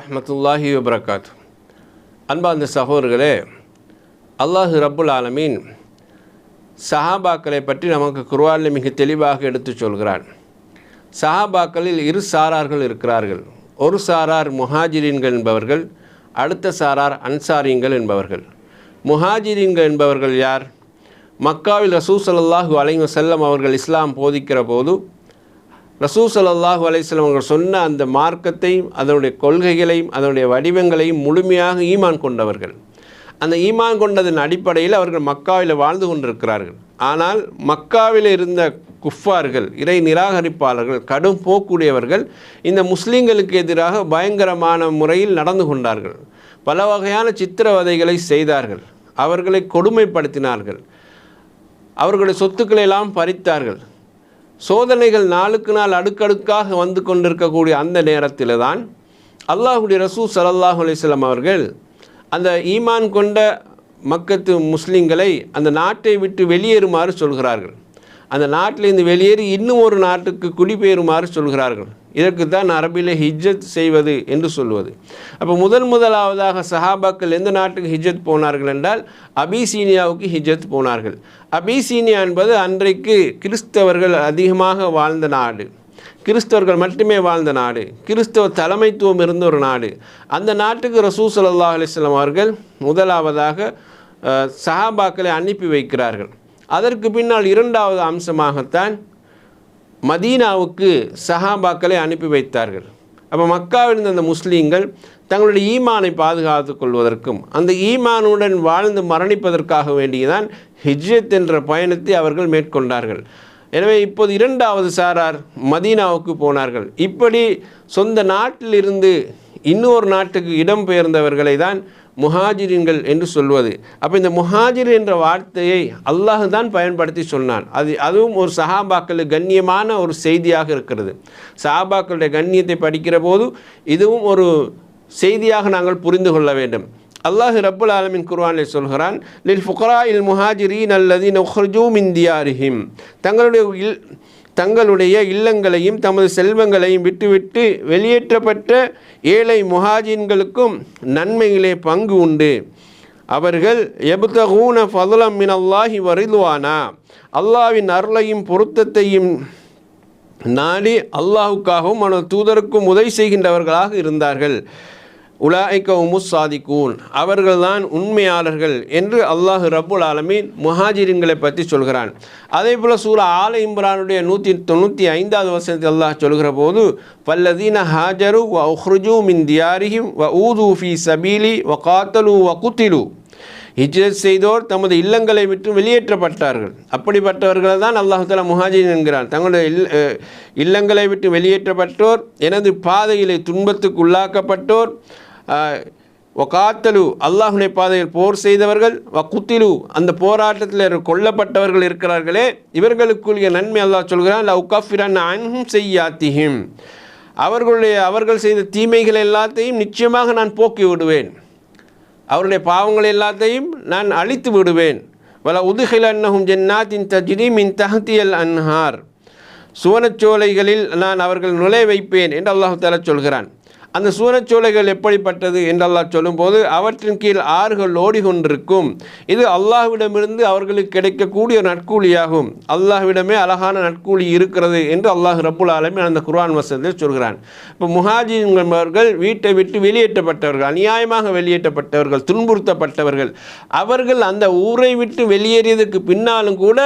வரமத்துல்லாஹி வபரகாத் அன்பார்ந்த சகோதரர்களே அல்லாஹு ரப்புல் ஆலமீன் சஹாபாக்களை பற்றி நமக்கு குர்ஆனில் மிக தெளிவாக எடுத்துச் சொல்கிறான். சஹாபாக்களில் இரு சாரார்கள் இருக்கிறார்கள். ஒரு சாரார் முஹாஜிரீன்கள் என்பவர்கள் அடுத்த சாரார் அன்சாரிங்கள் என்பவர்கள். முஹாஜிரீன்கள் என்பவர்கள் யார்? மக்காவில் ரசூ ஸல்லல்லாஹு அலைஹி அவர்கள் இஸ்லாம் போதிக்கிற போது ரசூ ஸல்லல்லாஹு அலைஹி வஸல்லம் அவர்கள் சொன்ன அந்த மார்க்கத்தையும் அதனுடைய கொள்கைகளையும் அதனுடைய வடிவங்களையும் முழுமையாக ஈமான் கொண்டவர்கள். அந்த ஈமான் கொண்டதன் அடிப்படையில் அவர்கள் மக்காவில் வாழ்ந்து கொண்டிருக்கிறார்கள். ஆனால் மக்காவில் இருந்த குஃபார்கள் இறை நிராகரிப்பாளர்கள் கடும் போக்குடையவர்கள் இந்த முஸ்லீம்களுக்கு எதிராக பயங்கரமான முறையில் நடந்து கொண்டார்கள். பல வகையான சித்திரவதைகளை செய்தார்கள். அவர்களை கொடுமைப்படுத்தினார்கள். அவர்களுடைய சொத்துக்களை எல்லாம் பறித்தார்கள். சோதனைகள் நாளுக்கு நாள் அடுக்கடுக்காக வந்து கொண்டிருக்கக்கூடிய அந்த நேரத்தில் தான் அல்லாஹுடைய ரசூ சலல்லாஹு அலிஸ்லாம் அவர்கள் அந்த ஈமான் கொண்ட மக்கத்து முஸ்லீம்களை அந்த நாட்டை விட்டு வெளியேறுமாறு சொல்கிறார்கள். அந்த நாட்டிலிருந்து வெளியேறி இன்னும் ஒரு நாட்டுக்கு குடிபெயருமாறு சொல்கிறார்கள். இதற்கு தான் அரபிலே ஹிஜ்ஜத் செய்வது என்று சொல்வது. அப்போ முதன் முதலாவதாக சஹாபாக்கள் எந்த நாட்டுக்கு ஹிஜ்ஜத் போனார்கள் என்றால் அபிசீனியாவுக்கு ஹிஜ்ஜத் போனார்கள். அபிசீனியா என்பது அன்றைக்கு கிறிஸ்தவர்கள் அதிகமாக வாழ்ந்த நாடு. கிறிஸ்தவர்கள் மட்டுமே வாழ்ந்த நாடு. கிறிஸ்தவ தலைமைத்துவம் இருந்த ஒரு நாடு. அந்த நாட்டுக்கு ரசூ சல்லா அலிஸ்லாம் அவர்கள் முதலாவதாக சஹாபாக்களை அனுப்பி வைக்கிறார்கள். அதற்கு பின்னால் இரண்டாவது அம்சமாகத்தான் மதீனாவுக்கு சஹாபாக்களை அனுப்பி வைத்தார்கள். அப்போ மக்காவில் இருந்த அந்த முஸ்லீம்கள் தங்களுடைய ஈமானை பாதுகாத்து கொள்வதற்கும் அந்த ஈமானுடன் வாழ்ந்து மரணிப்பதற்காக வேண்டியதான் ஹிஜ்ரத் என்ற பயணத்தை அவர்கள் மேற்கொண்டார்கள். எனவே இப்போது இரண்டாவது சாரார் மதீனாவுக்கு போனார்கள். இப்படி சொந்த நாட்டிலிருந்து இன்னொரு நாட்டுக்கு இடம்பெயர்ந்தவர்களை தான் முஹாஜிரின்கள் என்று சொல்வது. அப்போ இந்த முஹாஜிர் என்ற வார்த்தையை அல்லாஹ் தான் பயன்படுத்தி சொன்னான். அது அதுவும் ஒரு சஹாபாக்களுக்கு கண்ணியமான ஒரு செய்தியாக இருக்கிறது. சஹாபாக்களுடைய கண்ணியத்தை படிக்கிற போது இதுவும் ஒரு செய்தியாக நாங்கள் புரிந்து கொள்ள வேண்டும். அல்லாஹ் ரப்புல் ஆலமின் குர்வானில் சொல்கிறான் லில் ஃபுக்ரா இல் முஹாஜிரீன் அல்லதி நுஹ்ரஜூ இந்தியா தியாரிஹிம். தங்களுடைய தங்களுடைய இல்லங்களையும் தமது செல்வங்களையும் விட்டுவிட்டு வெளியேற்றப்பட்ட ஏழை முஹாஜின்களுக்கும் நன்மையிலே பங்கு உண்டு. அவர்கள் எபுதகூன ஃபதுலம் மின் அல்லாஹி வரிதுவானா. அல்லாவின் அருளையும் பொருத்தத்தையும் நாடி அல்லாஹுக்காகவும் அவனது தூதருக்கும் உதவி செய்கின்றவர்களாக இருந்தார்கள். உலாய்க்க சாதிக்கூன் அவர்கள்தான் உண்மையாளர்கள் என்று அல்லாஹ் ரப்புல் ஆலமீன் முஹாஜிரின்களை பற்றி சொல்கிறான். அதே போல் சூரா ஆல இம்ரானுடைய நூற்றி தொண்ணூற்றி ஐந்தாவது வசனத்தில் அல்லாஹ் சொல்கிற போது பல்லதீன ஹாஜரு வ உஹ்ருஜு மின் தியாரிஹிம் வ ஊது ஃபி சபீலி வ காத்தலு வ குத்திலு. ஹிஜ்ரத் செய்தோர் தமது இல்லங்களை விட்டு வெளியேற்றப்பட்டார்கள். அப்படிப்பட்டவர்கள் தான் அல்லாஹால முஹாஜின் என்கிறான். தங்களுடைய இல் இல்லங்களை விட்டு வெளியேற்றப்பட்டோர் எனது பாதையிலே துன்பத்துக்கு உள்ளாக்கப்பட்டோர் ஒகாத்தலு அல்லாஹுடைய பாதையில் போர் செய்தவர்கள் வக்குத்திலு அந்த போராட்டத்தில் கொல்லப்பட்டவர்கள் இருக்கிறார்களே இவர்களுக்குரிய நன்மை அல்லாஹ் சொல்கிறான் லவ் கஃபிரன் அன்ஹும் செய்யாத்திஹிம் அவர்களுடைய அவர்கள் செய்த தீமைகள் எல்லாத்தையும் நிச்சயமாக நான் போக்கி விடுவேன். அவருடைய பாவங்கள் எல்லாத்தையும் நான் அழித்து விடுவேன். வல உதுகில் அன்னஹும் ஜென்னாத்தின் தஜிரி மின் தஹத்தியல் அன்ஹார். சுவனச்சோலைகளில் நான் அவர்கள் நுழை வைப்பேன் என்று அல்லாஹு தாலா சொல்கிறான். அந்த சுவனச்சோலைகள் எப்படிப்பட்டது என்றெல்லாம் சொல்லும்போது அவற்றின் கீழ் ஆறுகள் ஓடிக்கொண்டிருக்கும். இது அல்லாஹ்விடமிருந்து அவர்களுக்கு கிடைக்கக்கூடிய ஒரு நட்கூலியாகும் அல்லாஹ்விடமே அழகான நட்கூலி இருக்கிறது என்று அல்லாஹ் ரப்புல் ஆலமீன் அந்த குர்ஆன் வசதியில் சொல்கிறான். இப்போ முஹாஜின் என்பவர்கள் வீட்டை விட்டு வெளியேற்றப்பட்டவர்கள் அநியாயமாக வெளியேற்றப்பட்டவர்கள் துன்புறுத்தப்பட்டவர்கள் அவர்கள் அந்த ஊரை விட்டு வெளியேறியதுக்கு பின்னாலும் கூட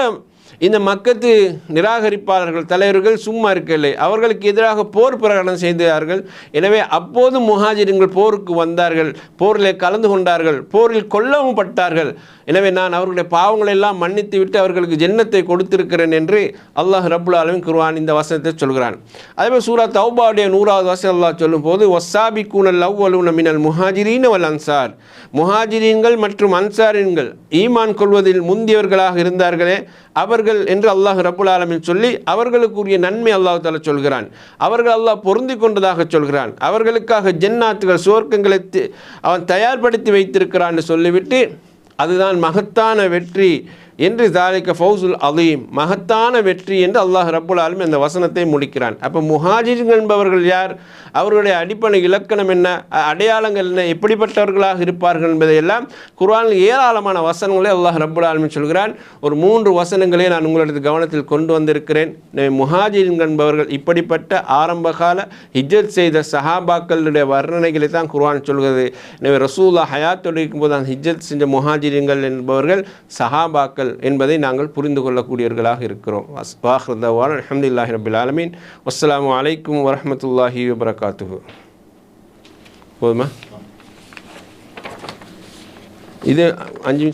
இந்த மக்கத்து நிராகரிப்பாளர்கள் தலைவர்கள் சும்மா இருக்கவில்லை. அவர்களுக்கு எதிராக போர் பிரகடனம் செய்தார்கள். எனவே அப்போது முஹாஜிர்கள் போருக்கு வந்தார்கள். போரில் கலந்து கொண்டார்கள். போரில் கொல்லவும் பட்டார்கள். எனவே நான் அவர்களுடைய பாவங்களை எல்லாம் மன்னித்து விட்டு அவர்களுக்கு ஜென்னத்தை கொடுத்திருக்கிறேன் என்று அல்லாஹ் ரபுல் ஆலமின் குர்வான் இந்த வசனத்தை சொல்கிறான். அதேபோல் சூரா தௌபாவுடைய நூறாவது வசனம் அல்லாஹ் சொல்லும்போது ஒசாபி கூனல் லவ் மினல் முஹாஜிரீன் வல் அன்சார். முஹாஜிரீன்கள் மற்றும் அன்சாரின்கள் ஈமான் கொள்வதில் முந்தியவர்களாக இருந்தார்களே அவர்கள் என்று அல்லாஹ் ரபுல் ஆலமின் சொல்லி அவர்களுக்குரிய நன்மை அல்லாஹ் தால சொல்கிறான். அவர்கள் அல்லாஹ் பொருந்தி கொண்டதாக சொல்கிறான். அவர்களுக்காக ஜென்னாத்துகள் சுவர்க்கங்களை அவன் தயார்படுத்தி வைத்திருக்கிறான்னு சொல்லிவிட்டு அதுதான் மகத்தான வெற்றி. என்று தாலிக்க ஃபவுசுல் அலீம் மகத்தான வெற்றி என்று அல்லாஹ் ரப்புல் ஆலமி அந்த வசனத்தை முடிக்கிறான். அப்போ முஹாஜிர்கள் என்பவர்கள் யார்? அவர்களுடைய அடிப்படை இலக்கணம் என்ன? அடையாளங்கள் என்ன? எப்படிப்பட்டவர்களாக இருப்பார்கள் என்பதையெல்லாம் குரானில் ஏராளமான வசனங்களை அல்லாஹ் ரப்புல் ஆலமி சொல்கிறான். ஒரு மூன்று வசனங்களை நான் உங்களது கவனத்தில் கொண்டு வந்திருக்கிறேன். எனவே என்பவர்கள் இப்படிப்பட்ட ஆரம்பகால ஹிஜத் செய்த சஹாபாக்களுடைய வர்ணனைகளை தான் குர்ஆன் சொல்கிறது. எனவே ரசூலா ஹயாத்தோடு இருக்கும்போது அந்த ஹிஜத் செஞ்ச முஹாஜிரிங்கள் என்பவர்கள் சஹாபாக்கள் என்பதை நாங்கள் புரிந்து கொள்ளக்கூடியவர்களாக இருக்கிறோம். வாஹ்ரதவான் அஹமதுல்லாஹி ரபில் ஆலமீன். அஸ்லாம் அலைக்கும் வரமத்துல்லாஹி வபரகாத்துஹு. போதுமா? இது அஞ்சு